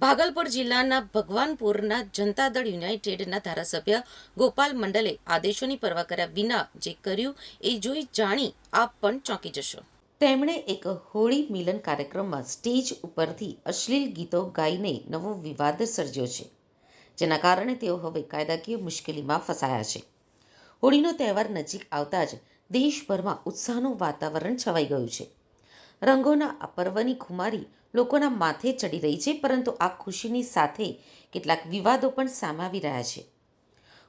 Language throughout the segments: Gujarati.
ભાગલપુર જિલ્લાના ભગવાનપુરના જનતાદળ યુનાઇટેડના ધારાસભ્ય ગોપાલ મંડલે આદેશોની પરવા કર્યા વિના જે કર્યું એ જોઈ જાણી આપ પણ ચોંકી જશો. તેમણે એક હોળી મિલન કાર્યક્રમમાં સ્ટેજ ઉપરથી અશ્લીલ ગીતો ગાઈને નવો વિવાદ સર્જ્યો છે, જેના કારણે તેઓ હવે કાયદાકીય મુશ્કેલીમાં ફસાયા છે. હોળીનો તહેવાર નજીક આવતા જ દેશભરમાં ઉત્સાહનું વાતાવરણ છવાઈ ગયું છે. રંગોના આ પર્વની ખુમારી લોકોના માથે ચડી રહી છે, પરંતુ આ ખુશીની સાથે કેટલાક વિવાદો પણ સામે આવી રહ્યા છે.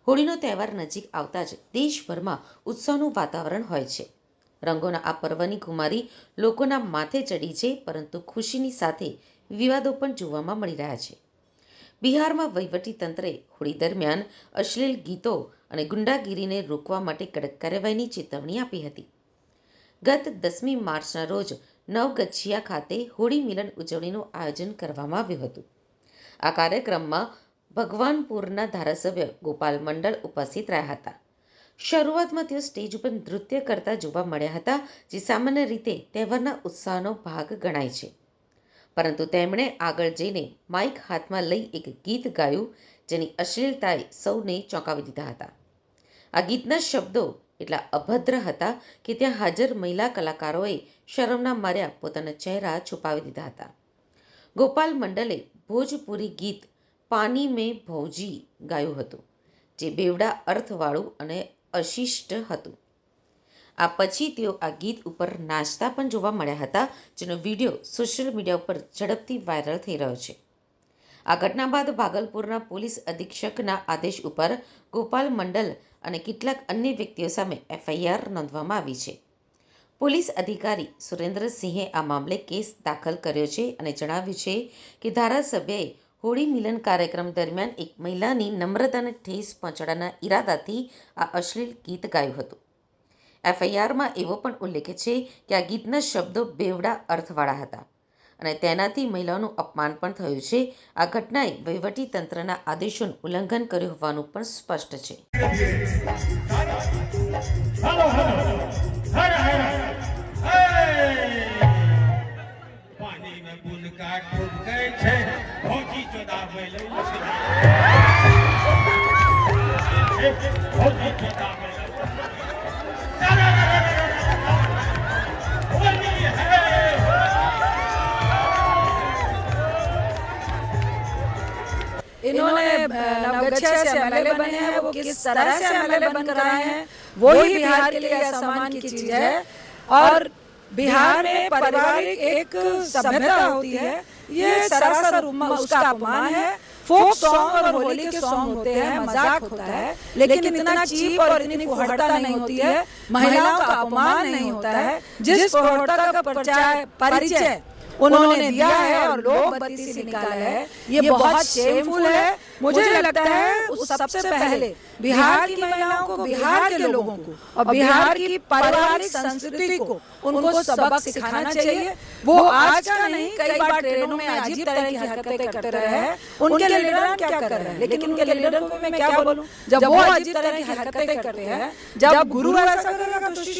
હોળીનો તહેવાર નજીક આવતા જ દેશભરમાં ઉત્સવનું વાતાવરણ હોય છે. રંગોના આ પર્વની ખુમારી લોકોના માથે ચડી છે, પરંતુ ખુશીની સાથે વિવાદો પણ જોવામાં મળી રહ્યા છે. બિહારમાં વહીવટી તંત્રે હોળી દરમિયાન અશ્લીલ ગીતો અને ગુંડાગીરીને રોકવા માટે કડક કાર્યવાહીની ચેતવણી આપી હતી. ગત દસમી માર્ચના રોજ નવગછિયા ખાતે હોળી મિલન ઉજવણીનું આયોજન કરવામાં આવ્યું હતું. આ કાર્યક્રમમાં ભગવાનપુરના ધારાસભ્ય ગોપાલ મંડળ ઉપસ્થિત રહ્યા હતા. શરૂઆતમાં તેઓ સ્ટેજ ઉપર નૃત્ય કરતા જોવા મળ્યા હતા, જે સામાન્ય રીતે તહેવારના ઉત્સાહનો ભાગ ગણાય છે. પરંતુ તેમણે આગળ જઈને માઇક હાથમાં લઈ એક ગીત ગાયું, જેની અશ્લીલતાએ સૌને ચોંકાવી દીધા હતા. આ ગીતના શબ્દો એટલા અભદ્ર હતા કે ત્યાં હાજર મહિલા કલાકારોએ શરમના માર્યા પોતાના ચહેરા છુપાવી દીધા હતા. ગોપાલ મંડલે ભોજપુરી ગીત પાની મેં ભૌજી ગાયું હતું, જે બેવડા અર્થવાળું અને અશિષ્ટ હતું. આ પછી તેઓ આ ગીત ઉપર નાચતા પણ જોવા મળ્યા હતા, જેનો વીડિયો સોશિયલ મીડિયા ઉપર ઝડપથી વાયરલ થઈ રહ્યો છે. આ ઘટના બાદ ભાગલપુરના પોલીસ અધિક્ષકના આદેશ ઉપર ગોપાલ મંડલ અને કેટલાક અન્ય વ્યક્તિઓ સામે એફઆઈઆર નોંધવામાં આવી છે. પોલીસ અધિકારી સુરેન્દ્રસિંહે આ મામલે કેસ દાખલ કર્યો છે અને જણાવ્યું છે કે ધારાસભ્યએ હોળી મિલન કાર્યક્રમ દરમિયાન એક મહિલાની નમ્રતાને ઠેસ પહોંચાડવાના ઈરાદાથી આ અશ્લીલ ગીત ગાયું હતું. એફઆઈઆરમાં એવો પણ ઉલ્લેખ છે કે આ ગીતના શબ્દો બેવડા અર્થવાળા હતા. અને તેનાથી મહિલાઓનું અપમાન પણ થયું છે. આ ઘટનાએ વહીવટી તંત્રના આદેશોનું ઉલ્લંઘન કર્યું હોવાનું પણ સ્પષ્ટ છે. હર હર હે! પાણી इन्होंने नवगछिया से एमएलए बने हैं वो किस तरह से एमएलए बनकर आए हैं वो ही बिहार के लिए असम्मान की चीज़ है। और बिहार में पारिवारिक एक सभ्यता होती है। ये सरासर उसका अपमान है। फोक सॉन्ग और होली के सॉन्ग होते हैं मज़ाक होता है। लेकिन इतना चीप और इतनी फुहड़ता नहीं होती है। महिलाओं का अपमान नहीं होता है। जिस फुहड़ता का परिचय। उन्होंने दिया है और लोग बत्ती से निकाला है। ये बहुत शेमफुल है। मुझे लगता है उस सबसे पहले बिहार की महिलाओं को बिहार के लोगों को और बिहार की पारिवारिक संस्कृति को उनको सबक सिखाना चाहिए। वो आज का नहीं कई बार ट्रेनों में अजीब तरह की हरकतें करते रहे हैं। उनके लीडर क्या कर? रहे हैं लेकिन उनके लीडर को मैं क्या बोलूँ? जब वो अजीब तरह की हरकतें करते हैं जब गुरु ऐसा करेगा तो शिष्य